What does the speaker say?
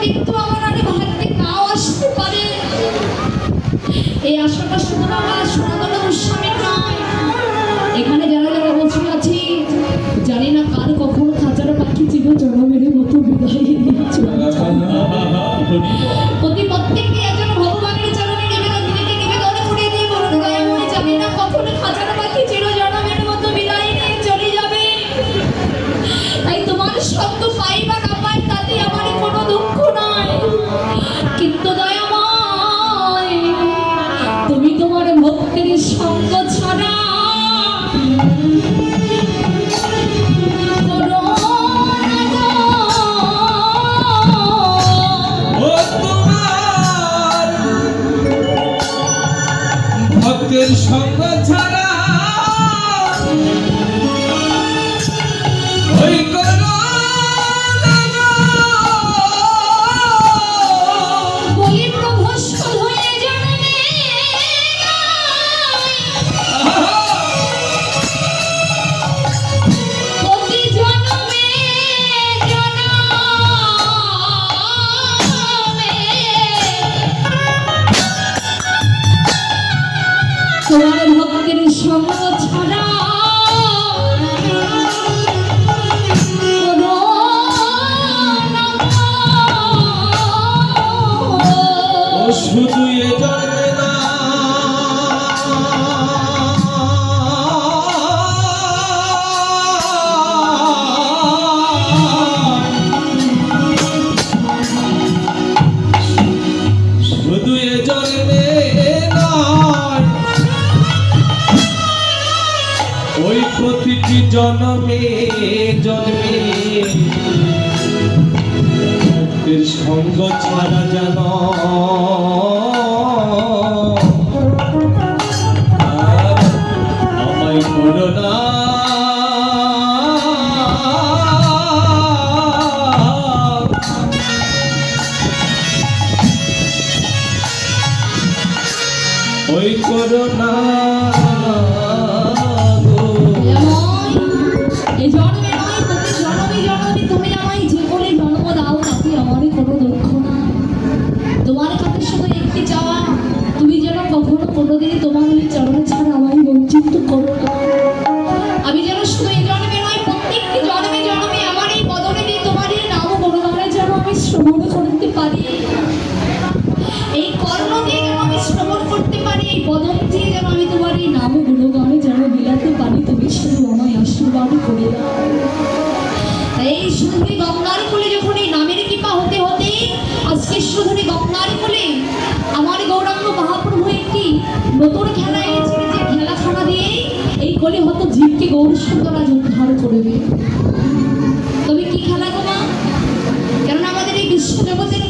মৃত্যু আমার আর ভাগ্যে নাও আসতে পারে। এই আশাটা শুধু আমার সনাতন গোস্বামীর নয় এখানে যারা যারা বসে আছি, জানি না কার কখন খাঁচারা পাখি ছিল জনমের মতো বিদায়। প্রতি প্রত্যেককে একজন ভগবানের চরণে নিবেদন দিদিকে নিবেদন করে দিয়ে বলুন দয়াময় জানি না। কখন খাঁচারা পাখি চির জনমের মতো বিদায় নিয়ে চলে যাবে। তাই তোমার সত্য পাই ভক্তির সঙ্গ ভক্তের সঙ্গ ছাড়া ওই প্রতিটি জন্মে জন্মে। ভক্তের সঙ্গ ছাড়া যেন আমায় করোনা ওই করোনা কোনোদিনই তোমার এই চরণ ছাড়া আমায় বঞ্চিত করো না। আমি যেন শুধু এই জন্মে নয় প্রত্যেকটি জন্মে জন্মে আমার এই বদনে দিয়ে তোমার এই নাম গুণগানে যেন আমি শ্রবণ করতে পারি। এই কর্ণ দিয়ে যেন আমি শ্রবণ করতে পারি, এই বদন দিয়ে যেন আমি তোমার এই নাম গুণগানে যেন বিলাতে পারি, তুমি শুধু আমায় আশীর্বাদ করে দাও। এই সুধুরি গঙ্গার কোলে যখন এই নামের কৃপা হতে হতে, আজকে সুধুরি গঙ্গার নতুন খেলা এনেছেন যে খেলাখানা দিয়ে এই কোলে হয়তো জীবকে গৌর সুন্দরাজ উদ্ধার করবে। তবে কি খেলা গো মা? কেননা আমাদের এই বিশ্ব জগতের